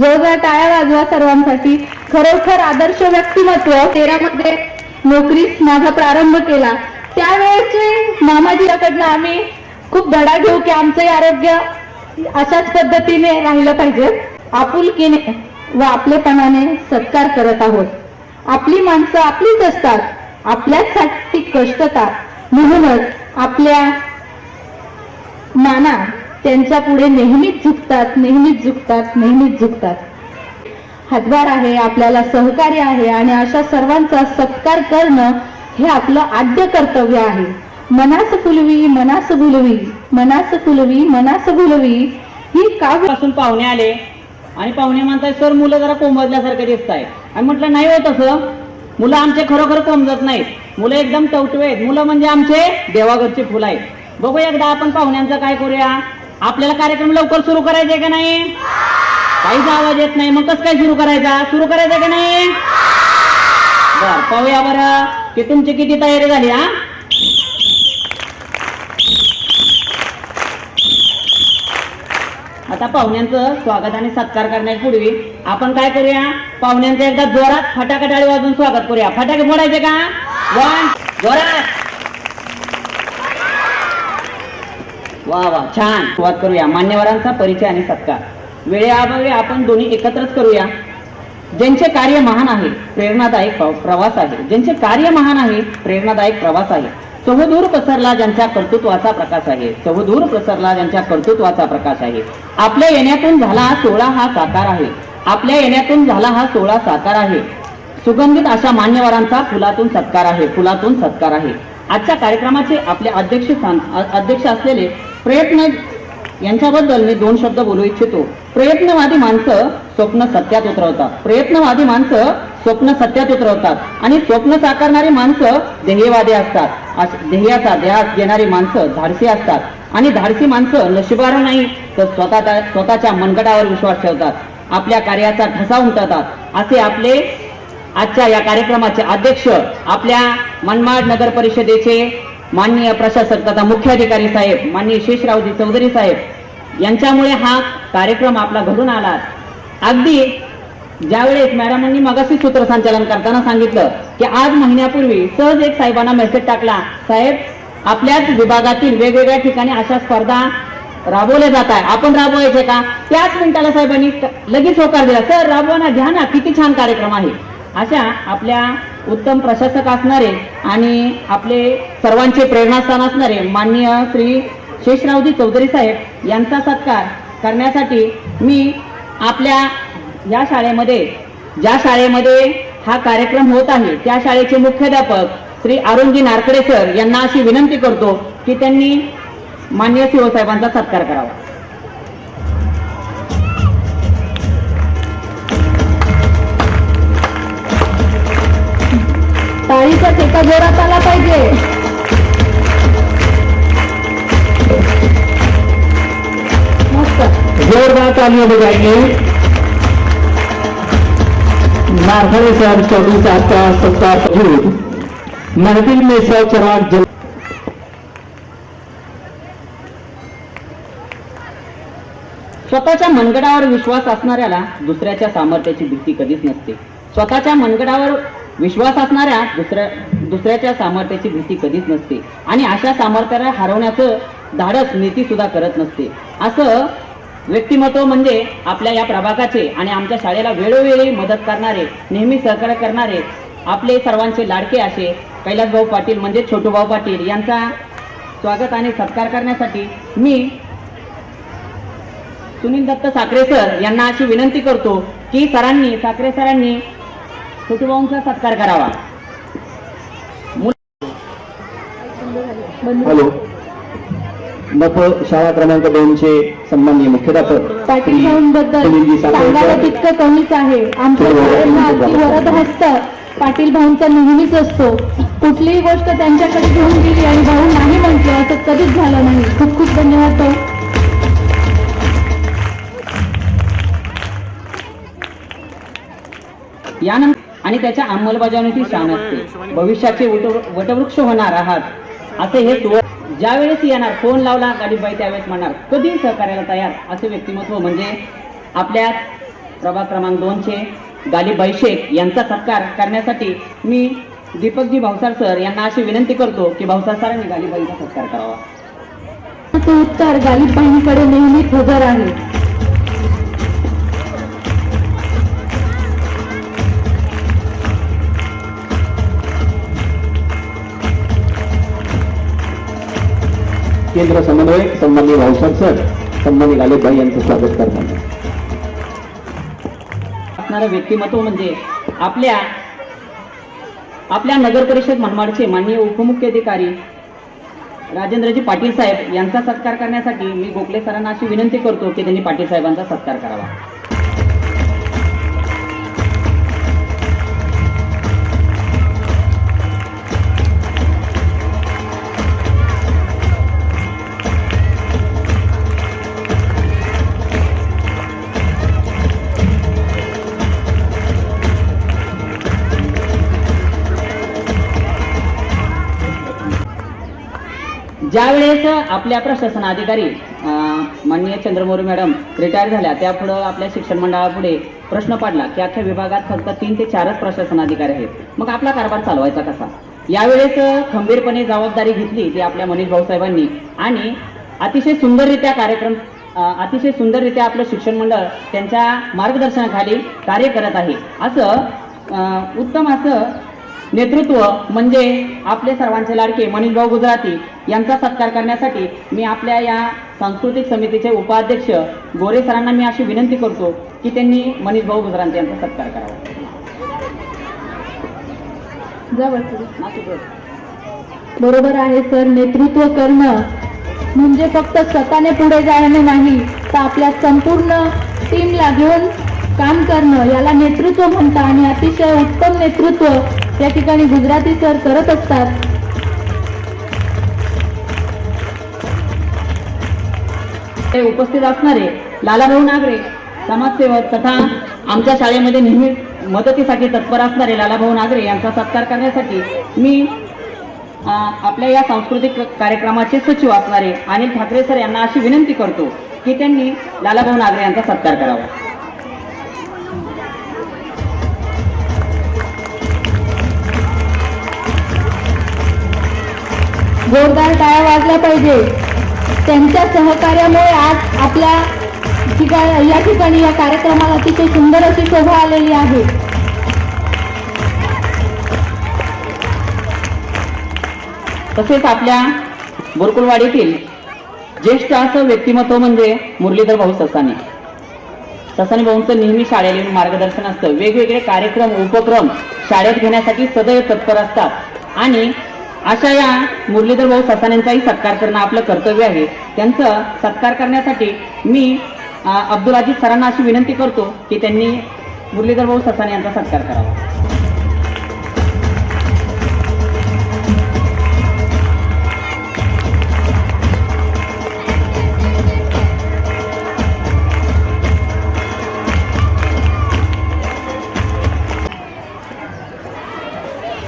जोरदार टाळ्या वाजवा सर्वांसाठी. खरोखर आदर्श व्यक्तिमत्व. तेरामध्ये नोकरीस माझा प्रारंभ केला. त्यावेळेचे मामाजीकडनं आम्ही खूप धडा घेऊ की आमचंही आरोग्य अशाच पद्धतीने राहिलं पाहिजे. आपुलकीने व आपलेपणाने सत्कार करत आहोत. आपली माणसं आपलीच असतात. आपल्यासाठी कष्टतात म्हणूनच आपल्या नाना त्यांच्या पुढे नेहमीच झुकतात नेहमीच झुकतात नेहमीच झुकतात. हातभार आहे आपल्याला सहकार्य आहे आणि अशा सर्वांचा सत्कार करणं हे आपलं आद्य कर्तव्य आहे. मनास फुलवी मनास भुलवी मनास फुलवी मनास भुलवी ही काव्यपासून पाहुणे आले. आणि पाहुणे म्हणताय सर मुलं जरा कोंबजल्यासारखे दिसत आहे आणि म्हटलं नाही होत असं मुलं आमचे खरोखर कोंबजत नाहीत. मुलं एकदम टवटवे आहेत मुलं म्हणजे आमचे देवाघरचे फुलं आहेत. बघू एकदा आपण पाहुण्यांचं काय करूया. आपल्याला कार्यक्रम लवकर सुरू करायचे का नाही? काहीच आवाज येत नाही. मग कसं काय सुरू करायचा? सुरू करायचा का नाही? बर पाहूया बरं की तुमची किती तयारी झाली हा? आता पाहुण्यांचं स्वागत आणि सत्कार करण्यापूर्वी आपण काय करूया? पाहुण्यांचं एकदा जोरात फटाकटाळी वाजून स्वागत करूया. फटाके फोडायचे का? वन जोरात! वा वा छान. सुरुवात करूया. मान्यवरांचा परिचय आणि सत्कार. वेळेअभावी आपण दोन्ही एकत्रच करूया. ज्यांचे कार्य महान आहे प्रेरणादायक प्रवास आहे. ज्यांचे कार्य महान आहे प्रेरणादायक प्रवास आहे. चहूदूर पसरला ज्यांच्या कर्तृत्वाचा प्रकाश आहे. चहूदूर पसरला ज्यांच्या कर्तृत्वाचा प्रकाश आहे. आपल्या येण्यातून झाला हा सोहळा हा साकार आहे. आपल्या येण्यातून झाला हा सोहळा साकार आहे. सुगंधित अशा मान्यवरांचा फुलातून सत्कार आहे. फुलातून सत्कार आहे. आजच्या कार्यक्रमाचे आपले अध्यक्ष स्थान अध्यक्ष असलेले प्रयत्न यांच्याबद्दल मी दोन शब्द बोलू इच्छितो. प्रयत्नवादी माणसं स्वप्न सत्यात उतरवतात. प्रयत्नवादी माणसं स्वप्न सत्यात उतरवतात. आणि स्वप्न साकारणारी माणसं ध्येयवादी असतात. ध्येयाचा ध्यास घेणारी माणसं धाडसी असतात. आणि धाडसी माणसं नशिबार नाही तर स्वतः स्वतःच्या मनगटावर विश्वास ठेवतात. आपल्या कार्याचा ठसा उमटवतात असे आपले आजच्या या कार्यक्रमाचे अध्यक्ष आपल्या मनमाड नगर परिषदेचे माननीय प्रशासक तथा मुख्याधिकारी साहेब माननीय शेषरावजी चौधरी साहेब यांच्यामुळे हा कार्यक्रम आपला घडून आला. अगदी ज्यावेळेस मॅडमांनी मगाशी सूत्रसंचालन करताना सांगितलं की आज महिन्यापूर्वी सहज एक साहेबांना मेसेज टाकला साहेब आपल्याच विभागातील वेगवेगळ्या ठिकाणी अशा स्पर्धा राबवल्या जात आहे. आपण राबवायचे का? त्याच मिनिटाला साहेबांनी लगेच होकार दिला सर राबवा ना घ्या ना किती छान कार्यक्रम आहे. अशा आपल्या उत्तम प्रशासक असणारे आणि आपले सर्वांचे प्रेरणास्थान असणारे माननीय श्री शेषरावजी चौधरी साहेब यांचा सत्कार करण्यासाठी मी आपल्या या शाळेमध्ये ज्या शाळेमध्ये हा कार्यक्रम होत आहे त्या शाळेचे मुख्याध्यापक श्री अरुणजी नारकडे सर यांना अशी विनंती करतो की त्यांनी मान्य शिवसाहेबांचा सत्कार करावा. टाळीचा ठेका जोरात आला पाहिजे. मस्त. जोरदार तालियां बजाएंगे नारखड़े सर चौधरी साहब का सत्कार मौजूद महफिल में सौ चराग जल स्वतःच्या मनगडावर विश्वास असणाऱ्याला दुसऱ्याच्या सामर्थ्याची भीती कधीच नसते. स्वतःच्या मनगडावर विश्वास असणाऱ्या दुसऱ्या दुसऱ्याच्या सामर्थ्याची भीती कधीच नसते. आणि अशा सामर्थ्याला हरवण्याचं धाडस नीती सुद्धा करत नसते. असं व्यक्तिमत्व म्हणजे आपल्या या प्रभागाचे आणि आमच्या शाळेला वेळोवेळी मदत करणारे नेहमी सहकार्य करणारे आपले सर्वांचे लाडके असे कैलासभाऊ पाटील म्हणजे छोटूभाऊ पाटील यांचा स्वागत आणि सत्कार करण्यासाठी मी सुनील दत्त साखरे सर यांना अशी विनंती करतो की सरांनी साखरे सरांनी छोटूभाऊंचा सत्कार करावा. हॅलो. नफ शाळा क्रमांक दोनचे सन्माननीय मुख्याध्यापक पाटील भाऊंबद्दल सांगायला तितकं कमीच आहे. आमच्या हस्त. पाटील भाऊंचा नेहमीच असतो. कुठलीही गोष्ट त्यांच्याकडे घेऊन गेली आणि भाऊ नाही म्हटलं असं कधीच झालं नाही. खूप खूप धन्यवाद भाऊ. यानंतर आणि त्याच्या अंमलबजावणीची शान असते. भविष्याचे वट- वटवृक्ष होणार आहात. असे हे सुव ज्या वेळेस येणार फोन लावला गाडीबाई त्यावेळेस म्हणणार कधी सहकार्याला तयार? असे व्यक्तिमत्व म्हणजे आपल्या प्रभाग क्रमांक दोनचे गालिबाई शेख यांचा सत्कार करण्यासाठी मी दीपकजी भावसार सर यांना अशी विनंती करतो की भावसार सरांनी गालिबाईचा सत्कार करावा. उत्तर गालिबाईंकडे नेहमीच हजर आहे केंद्र समन्वयक सन्माननीय भाऊसाहेब सर सन्माननीय गालेबाई यांचं स्वागत करतात. असणारं व्यक्तिमत्व म्हणजे आपल्या आपल्या नगर परिषद मनमाडचे माननीय उपमुख्याधिकारी राजेंद्रजी पाटील साहेब यांचा सत्कार करण्यासाठी मी गोखले सरांना अशी विनंती करतो की त्यांनी पाटील साहेबांचा सत्कार करावा. ज्या वेळेस आपल्या प्रशासन अधिकारी माननीय चंद्रमौरी मॅडम रिटायर झाल्या त्यापुढं आपल्या शिक्षण मंडळापुढे प्रश्न पडला की अख्ख्या विभागात फक्त तीन ते चारच प्रशासन अधिकारी आहेत. मग आपला कारभार चालवायचा कसा? यावेळेस खंबीरपणे जबाबदारी घेतली ती आपल्या मनीष भाऊसाहेबांनी आणि अतिशय सुंदररित्या कार्यक्रम अतिशय सुंदररित्या आपलं शिक्षण मंडळ त्यांच्या मार्गदर्शनाखाली कार्य करत आहे. असं उत्तम असं नेतृत्व म्हणजे आपले सर्वांचे लाडके मनीष भाऊ गुजराती यांचा सत्कार करण्यासाठी मी आपल्या या सांस्कृतिक समितीचे उपाध्यक्ष गोरे सरांना मी अशी विनंती करतो की त्यांनी मनीष भाऊ गुजराती यांचा सत्कार करावा. बरोबर आहे सर. नेतृत्व करणं म्हणजे फक्त स्वतःने पुढे जाणे नाही तर आपल्या संपूर्ण टीमला घेऊन काम करणं याला नेतृत्व म्हणतात. आणि अतिशय उत्तम नेतृत्व त्या ठिकाणी गुजराती सर करत असतात. उपस्थित असणारे लालाभाऊ नागरे समाजसेवक तथा आमच्या शाळेमध्ये नेहमी मदतीसाठी तत्पर असणारे लालाभाऊ नागरे यांचा सत्कार करण्यासाठी मी आपल्या या सांस्कृतिक कार्यक्रमाचे सचिव असणारे अनिल ठाकरे सर यांना अशी विनंती करतो की त्यांनी लालाभाऊ नागरे यांचा सत्कार करावा. जोरदार टाळ्या वाजल्या पाहिजे. त्यांच्या सहकार्यामुळे आज आपल्या ठिकाणी या ठिकाणी या कार्यक्रमाला अतिशय सुंदर अशी शोभा आलेली आहे. तसेच आपल्या बोरकुलवाडीतील ज्येष्ठ असं व्यक्तिमत्व म्हणजे मुरलीधर भाऊ ससाने ससाने भाऊंचं नेहमी शाळेला मार्गदर्शन असतं. वेगवेगळे कार्यक्रम उपक्रम शाळेत घेण्यासाठी सदैव तत्पर असतात. आणि अशा या मुरलीधर भाऊ ससानेंचाही सत्कार करणं आपलं कर्तव्य आहे. त्यांचं सत्कार करण्यासाठी मी अब्दुल अजीज सरांना अशी विनंती करतो की त्यांनी मुरलीधर भाऊ ससाने यांचा सत्कार करावा.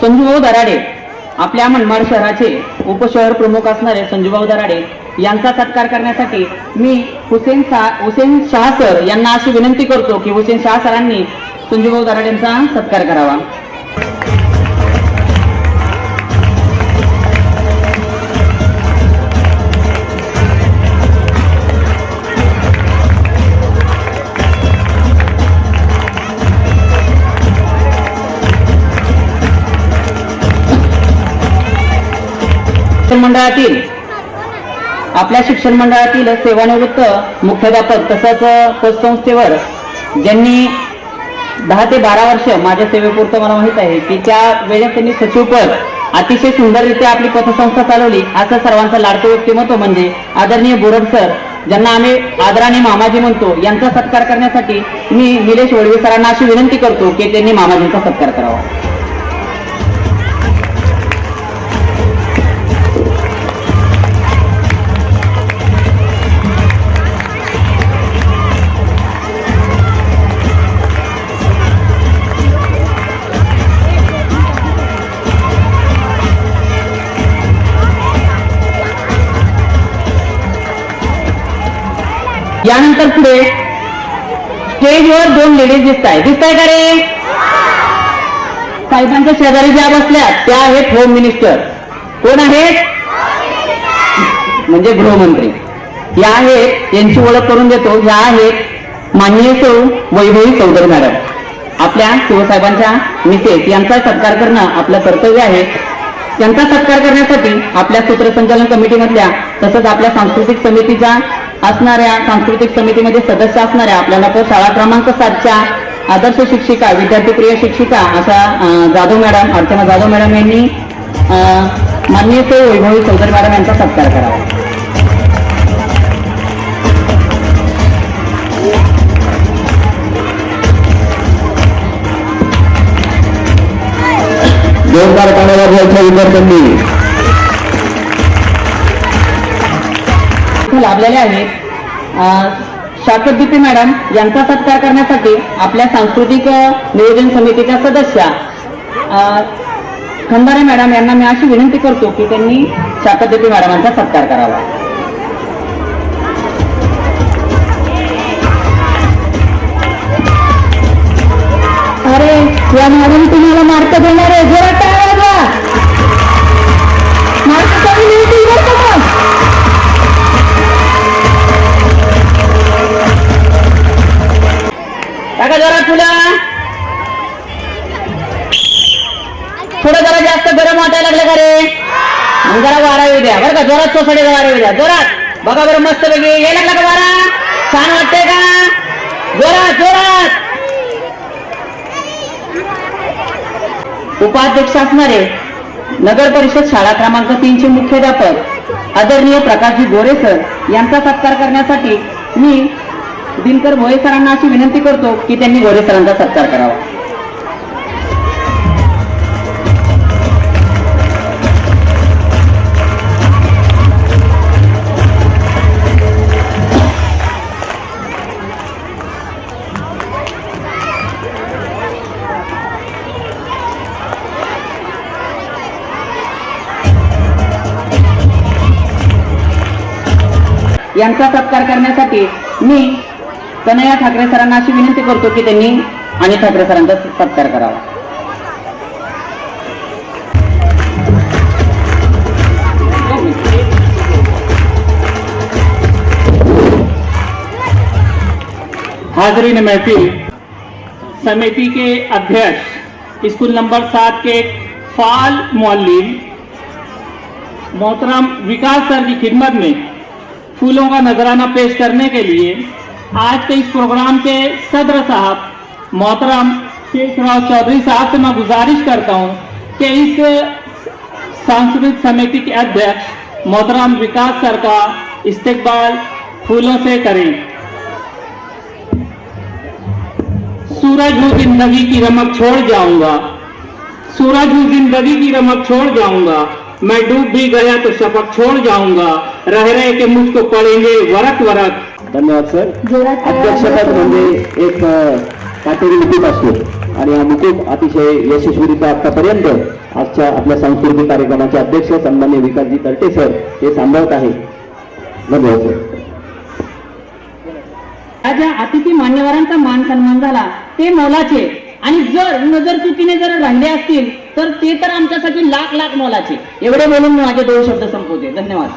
संजूभाऊ दराडे आपल्या मनमाड शहराचे उपशहर प्रमुख असणारे संजूभाऊ दराडे यांचा सत्कार करण्यासाठी मी हुसेन सा हुसेन शाह सर यांना अशी विनंती करतो की हुसेन शाह सरांनी संजूभाऊ दराडेंचा सत्कार करावा. मंडळातील आपल्या शिक्षण मंडळातील सेवानिवृत्त मुख्याध्यापक तसंच पतसंस्थेवर ज्यांनी दहा ते बारा वर्ष माझ्या सेवेपुरतं मला माहीत आहे की त्या वेळेस त्यांनी सचिवपद अतिशय सुंदररित्या आपली पतसंस्था चालवली. असं सर्वांचं लाडकं व्यक्तिमत्व म्हणजे आदरणीय बोरड सर ज्यांना आम्ही आदराने मामाजी म्हणतो यांचा सत्कार करण्यासाठी मी निलेश वडवे सरांना अशी विनंती करतो की त्यांनी मामाजींचा सत्कार करावा. यानंतर पुढे स्टेजवर दोन लेडीज दिसत आहे दिसताय का रे? साहेबांच्या शेजारी ज्या बसल्या त्या आहेत होम मिनिस्टर कोण आहेत? म्हणजे गृहमंत्री. या आहेत यांची ओळख करून देतो. या आहेत माननीय सौ वैभवी चौधरी मॅडम. आपल्या शिवसाहेबांच्या मिसेस यांचा सत्कार करणं आपलं कर्तव्य आहे. त्यांचा सत्कार करण्यासाठी आपल्या सूत्रसंचालन कमिटीमधल्या तसंच आपल्या सांस्कृतिक समितीच्या असणाऱ्या सांस्कृतिक समितीमध्ये सदस्य असणाऱ्या आपल्याला तर शाळा क्रमांक सातच्या आदर्श शिक्षिका विद्यार्थीप्रिय शिक्षिका अशा जाधव मॅडम अर्चना जाधव मॅडम यांनी अं, ते वैभवी चौधरी मॅडम यांचा सत्कार करावा. जोरदार कामाला विद्यार्थ्यांनी. लाभलेले आहेत अं, शाकरदीपी मॅडम यांचा सत्कार करण्यासाठी आपल्या सांस्कृतिक नियोजन समितीच्या सदस्या खंदारे मॅडम यांना मी अशी विनंती करतो की त्यांनी शाकरदीपी मॅडमांचा सत्कार करावा. अरे या मॅडम तुम्हाला मार्क देणार आहे जरा मार्क कमी मिळतील का जरा तुला थोडं जरा जास्त गरम वाटायला लागलं का रे? मग जरा वारा येऊ द्या. बरं का? जोरात सोसाडे वारा येऊ द्या. जोरात. बघा बरं मस्त पैकी. यायला लागला का वारा? छान वाटतंय का? जोरात जोरात. उपाध्यक्ष असणारे नगर परिषद शाळा क्रमांक तीनचे मुख्याध्यापक आदरणीय प्रकाशजी गोरे सर यांचा सत्कार करण्यासाठी मी दिनकर भोये सरांना अशी विनंती करतो की त्यांनी भोरे सरांचा सत्कार करावा. यांचा सत्कार करण्यासाठी मी कन्हैया ठाकरे सरांना अशी विनंती करतो ठाकरे सरांचा सत्कार करावा. हाजरीन महफिल समिति के अध्यक्ष, स्कूल नंबर सात के फाल मौलिम मोहतरम विकास सर की खिदमत में फूलों का नजराना पेश करने के लिए आज के इस प्रोग्राम के सदर साहब मोहतरम शेखराव चौधरी साहब से मैं गुजारिश करता हूँ कि इस सांस्कृतिक समिति के अध्यक्ष मोहतरम विकास सर का इस्तेकबाल फूलों से करें। सूरज हूँ ज़िंदगी की रमक छोड़ जाऊँगा। सूरज हूँ ज़िंदगी की रमक छोड़ जाऊँगा। मैं डूब भी गया तो शपथ छोड़ जाऊँगा। रह रहे के मुझको पड़ेंगे वरक वरक धन्यवाद सर. अध्यक्षपद. म्हणजे एक काटेरी मुकुट असतो. आणि हा मुकुट अतिशय यशस्वीरित्या आतापर्यंत आजच्या आपल्या सांस्कृतिक कार्यक्रमाचे अध्यक्ष सन्मान्य विकासजी तर्टे सर हे सांभाळत आहे धन्यवाद सर. ज्या अतिथी मान्यवरांचा मान सन्मान झाला. ते मोलाचे. आणि जर नजर चुकीने जर राहिले असतील तर ते तर आमच्यासाठी लाख लाख मोलाचे. एवढे बोलून मी माझे दोन शब्द संपवते. धन्यवाद.